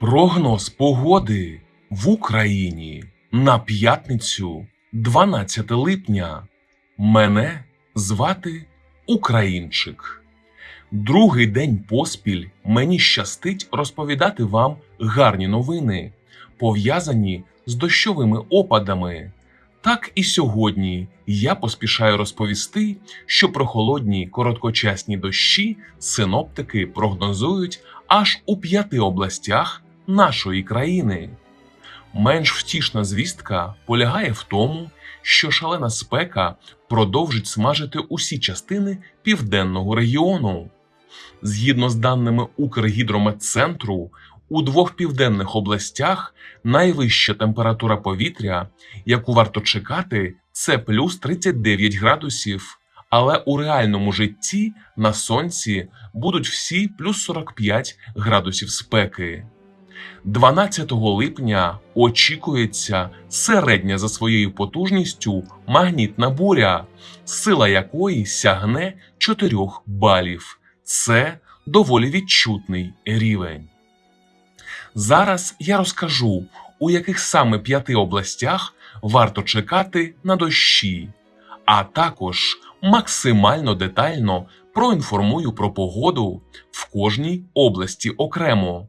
Прогноз погоди в Україні на п'ятницю 12 липня. Мене звати Українчик. Другий день поспіль мені щастить розповідати вам гарні новини, пов'язані з дощовими опадами. Так і сьогодні я поспішаю розповісти, що прохолодні короткочасні дощі синоптики прогнозують аж у п'яти областях нашої країни. Менш втішна звістка полягає в тому, що шалена спека продовжить смажити усі частини південного регіону. Згідно з даними Укргідрометцентру, у двох південних областях найвища температура повітря, яку варто чекати, це плюс 39 градусів. Але у реальному житті на сонці будуть всі плюс 45 градусів спеки. 12 липня очікується середня за своєю потужністю магнітна буря, сила якої сягне 4 балів. Це доволі відчутний рівень. Зараз я розкажу, у яких саме п'яти областях варто чекати на дощі, а також максимально детально проінформую про погоду в кожній області окремо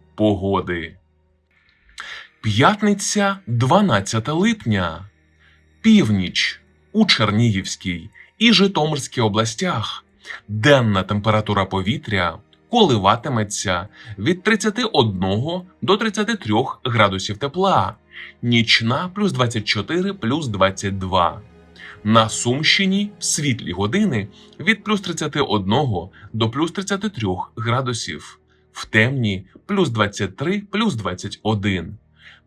погоди. П'ятниця 12 липня. Північ у Чернігівській і Житомирській областях. Денна температура повітря коливатиметься від 31 до 33 градусів тепла, нічна плюс 24 плюс 22. На Сумщині в світлі години від плюс 31 до плюс 33 градусів, в темні плюс 23 плюс 21.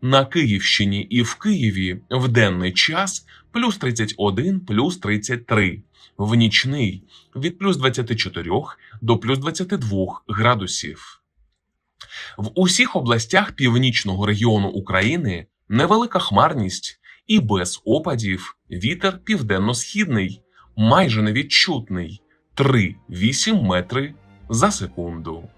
На Київщині і в Києві в денний час плюс 31 плюс 33, в нічний від плюс 24 до плюс 22 градусів. В усіх областях північного регіону України невелика хмарність і без опадів вітер південно-східний, майже невідчутний 3-8 метри за секунду.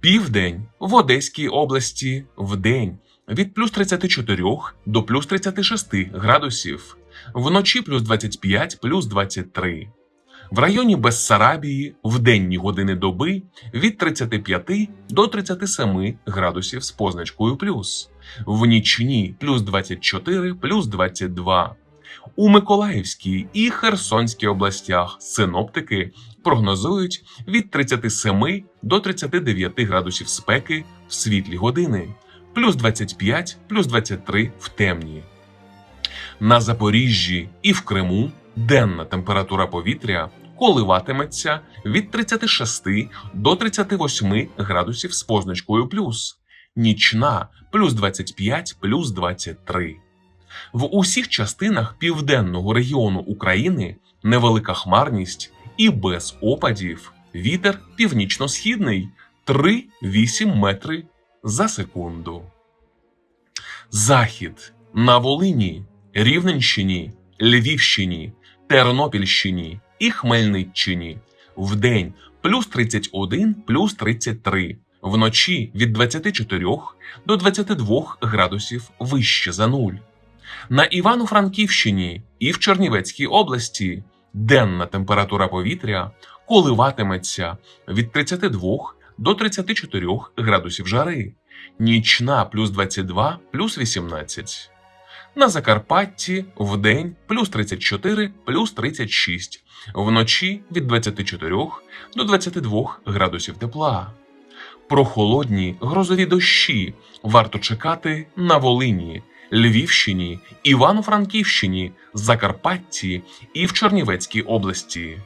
Південь в Одеській області вдень від плюс 34 до плюс 36 градусів, вночі плюс 25 плюс 23. В районі Бессарабії в денні години доби від 35 до 37 градусів з позначкою плюс, в нічні плюс 24 плюс 22. У Миколаївській і Херсонській областях синоптики прогнозують від 37 до 39 градусів спеки в світлі години, плюс 25 плюс 23 в темні. На Запоріжжі і в Криму денна температура повітря коливатиметься від 36 до 38 градусів з позначкою плюс, нічна плюс 25 плюс 23. В усіх частинах південного регіону України невелика хмарність і без опадів вітер північно-східний 3-8 метри за секунду. Захід на Волині, Рівненщині, Львівщині, Тернопільщині і Хмельниччині вдень плюс 31 плюс 33, вночі від 24 до 22 градусів вище за нуль. На Івано-Франківщині і в Чернівецькій області денна температура повітря коливатиметься від 32 до 34 градусів жари, нічна плюс 22 плюс 18. На Закарпатті вдень плюс 34 плюс 36, вночі від 24 до 22 градусів тепла. Прохолодні грозові дощі варто чекати на Волині, Львівщині, Івано-Франківщині, Закарпатті і в Чернівецькій області.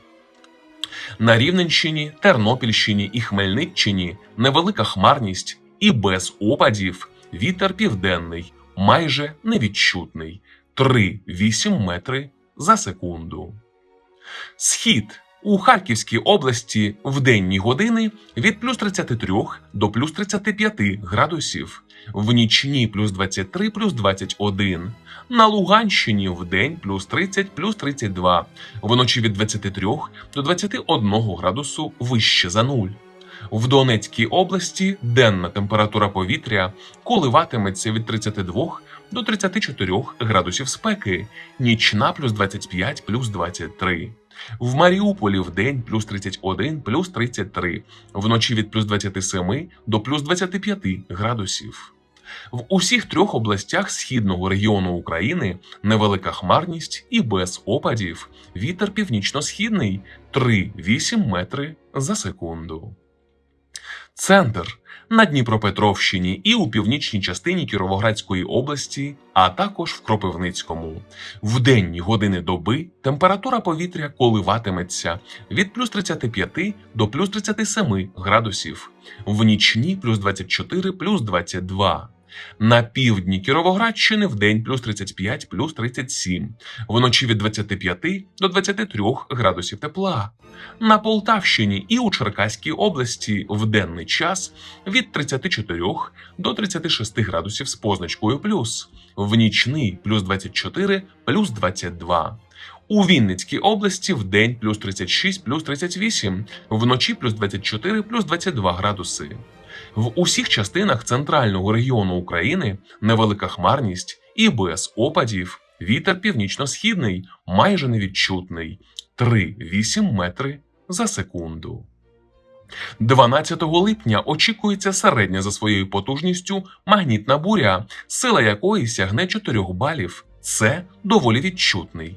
На Рівненщині, Тернопільщині і Хмельниччині невелика хмарність і без опадів вітер південний, майже невідчутний 3-8 метри за секунду. Схід у Харківській області в денні години від плюс 33 до плюс 35 градусів, в нічні плюс 23 плюс 21, на Луганщині в день плюс 30 плюс 32, вночі від 23 до 21 градусу вище за нуль. В Донецькій області денна температура повітря коливатиметься від 32 до 34 градусів спеки, нічна плюс 25 плюс 23. В Маріуполі в день плюс 31 плюс 33, вночі від плюс 27 до плюс 25 градусів. В усіх трьох областях східного регіону України невелика хмарність і без опадів. Вітер північно-східний 3-8 метри за секунду. Центр на Дніпропетровщині і у північній частині Кіровоградської області, а також в Кропивницькому. В денні години доби температура повітря коливатиметься від плюс 35 до плюс 37 градусів, в нічні плюс 24 плюс 22. На півдні Кіровоградщини в день плюс 35 плюс 37, вночі від 25 до 23 градусів тепла. На Полтавщині і у Черкаській області в денний час від 34 до 36 градусів з позначкою плюс, в нічний плюс 24 плюс 22. У Вінницькій області в день плюс 36 плюс 38, вночі плюс 24 плюс 22 градуси. В усіх частинах центрального регіону України невелика хмарність і без опадів вітер північно-східний майже невідчутний 3-8 метри за секунду. 12 липня очікується середня за своєю потужністю магнітна буря, сила якої сягне 4 балів. Це доволі відчутний